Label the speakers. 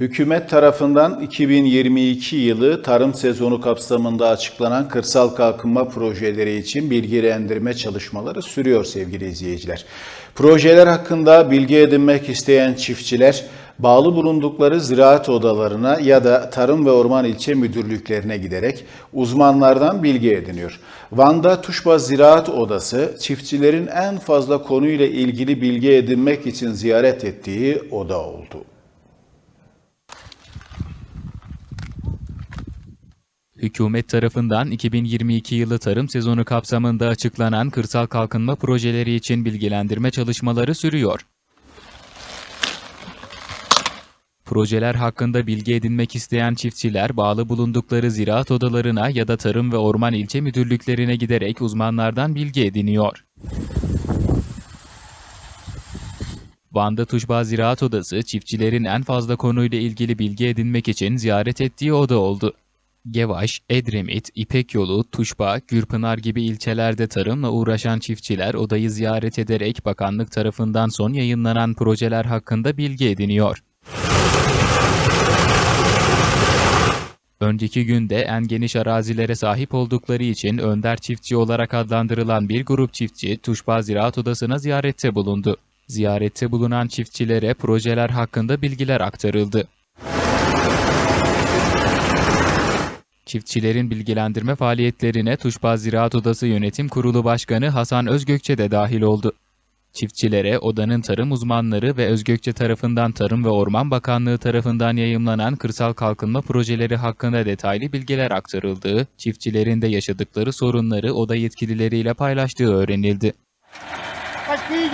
Speaker 1: Hükümet tarafından 2022 yılı tarım sezonu kapsamında açıklanan kırsal kalkınma projeleri için bilgilendirme çalışmaları sürüyor sevgili izleyiciler. Projeler hakkında bilgi edinmek isteyen çiftçiler bağlı bulundukları ziraat odalarına ya da Tarım ve Orman ilçe müdürlüklerine giderek uzmanlardan bilgi ediniyor. Van'da Tuşba Ziraat Odası çiftçilerin en fazla konuyla ilgili bilgi edinmek için ziyaret ettiği oda oldu.
Speaker 2: Hükümet tarafından 2022 yılı tarım sezonu kapsamında açıklanan kırsal kalkınma projeleri için bilgilendirme çalışmaları sürüyor. Projeler hakkında bilgi edinmek isteyen çiftçiler bağlı bulundukları ziraat odalarına ya da Tarım ve Orman ilçe müdürlüklerine giderek uzmanlardan bilgi ediniyor. Van'da Tuşba Ziraat Odası çiftçilerin en fazla konuyla ilgili bilgi edinmek için ziyaret ettiği oda oldu. Gevaş, Edremit, İpek Yolu, Tuşba, Gürpınar gibi ilçelerde tarımla uğraşan çiftçiler odayı ziyaret ederek bakanlık tarafından son yayınlanan projeler hakkında bilgi ediniyor. Önceki günde en geniş arazilere sahip oldukları için Önder Çiftçi olarak adlandırılan bir grup çiftçi Tuşba Ziraat Odası'na ziyarette bulundu. Ziyarette bulunan çiftçilere projeler hakkında bilgiler aktarıldı. Çiftçilerin bilgilendirme faaliyetlerine Tuşbaz Ziraat Odası Yönetim Kurulu Başkanı Hasan Özgökçe de dahil oldu. Çiftçilere odanın tarım uzmanları ve Özgökçe tarafından Tarım ve Orman Bakanlığı tarafından yayımlanan kırsal kalkınma projeleri hakkında detaylı bilgiler aktarıldığı, çiftçilerin de yaşadıkları sorunları oda yetkilileriyle paylaştığı öğrenildi.
Speaker 3: İyi